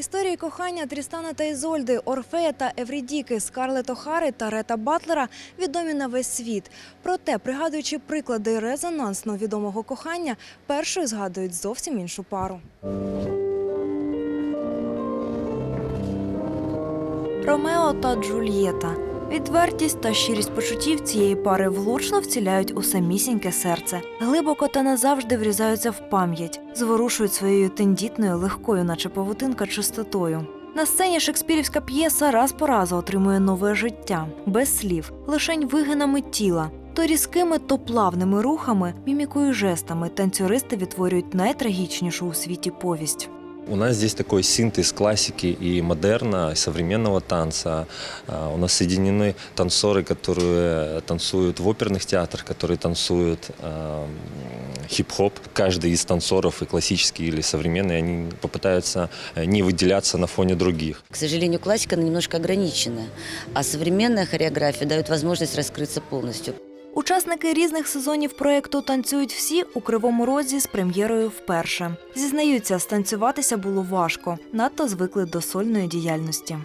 Історії кохання Трістана та Ізольди, Орфея та Еврідіки, Скарлет Охари та Рета Батлера відомі на весь світ. Проте, пригадуючи приклади резонансно відомого кохання, першою згадують зовсім іншу пару. Ромео та Джульєта. Відвертість та щирість почуттів цієї пари влучно вціляють у самісіньке серце, глибоко та назавжди врізаються в пам'ять, зворушують своєю тендітною, легкою, наче павутинка, чистотою. На сцені шекспірівська п'єса раз по разу отримує нове життя, без слів, лишень вигинами тіла. То різкими, то плавними рухами, мімікою жестами танцюристи відтворюють найтрагічнішу у світі повість. У нас здесь такой синтез классики и модерна, и современного танца. А, У нас соединены танцоры, которые танцуют в оперных театрах, которые танцуют м, хип-хоп. Каждый из танцоров, и классический или современный, они попытаются э, не выделяться на фоне других. К сожалению, классика немножко ограничена, а современная хореография дает возможность раскрыться полностью. Учасники різних сезонів проєкту танцюють всі у кривому розі з прем'єрою вперше. Зізнаються, станцюватися було важко, надто звикли до сольної діяльності.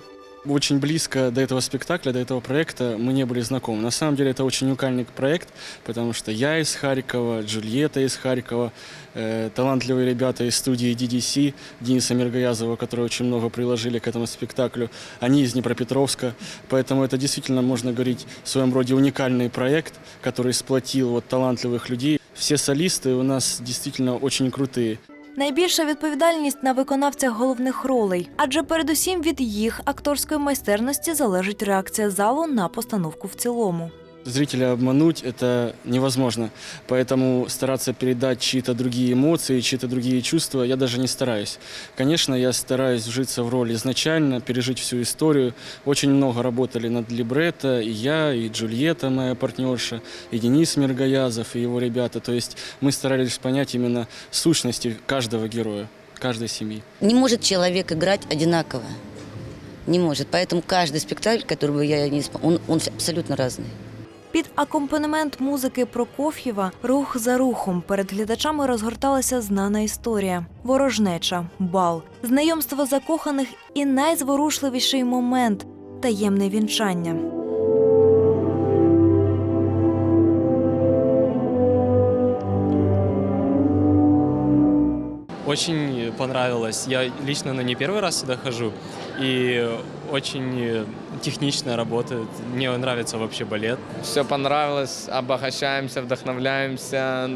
Очень близко до этого спектакля, до этого проекта мы не были знакомы. На самом деле это очень уникальный проект, потому что я из Харькова, Джульетта из Харькова, э, талантливые ребята из студии DDC, Дениса Миргаязова, которые очень много приложили к этому спектаклю, они из Днепропетровска, поэтому это действительно, можно говорить, в своем роде уникальный проект, который сплотил вот талантливых людей. Все солисты у нас действительно очень крутые. Найбільша відповідальність на виконавцях головних ролей, адже передусім від їх акторської майстерності залежить реакція залу на постановку в цілому. Зрителя обмануть это невозможно, поэтому стараться передать чьи-то другие эмоции, чьи-то другие чувства я даже не стараюсь. Конечно, я стараюсь вжиться в роль изначально, пережить всю историю. Очень много работали над либретто, и я, и Джульетта, моя партнерша, и Денис Миргаязов, и его ребята. То есть мы старались понять именно сущности каждого героя, каждой семьи. Не может человек играть одинаково. Не может. Поэтому каждый спектакль, который бы я не исп- он, он абсолютно разный. Під акомпанемент музики Прокоф'єва рух за рухом перед глядачами розгорталася знана історія: ворожнеча, бал, знайомство закоханих і найзворушливіший момент таємне вінчання. Очень понравилось. Я лично ну, не первый раз сюда хожу. И очень технично работает. Мне нравится вообще балет. Все понравилось, обогащаемся, вдохновляемся,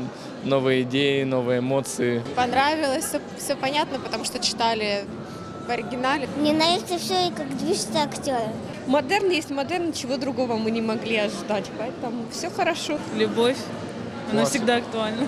новые идеи, новые эмоции. Понравилось, все, понятно, потому что читали в оригинале. Мне нравится все, как движутся актеры. Модерн есть модерн, ничего другого мы не могли ожидать, поэтому все хорошо. Любовь, она всегда актуальна.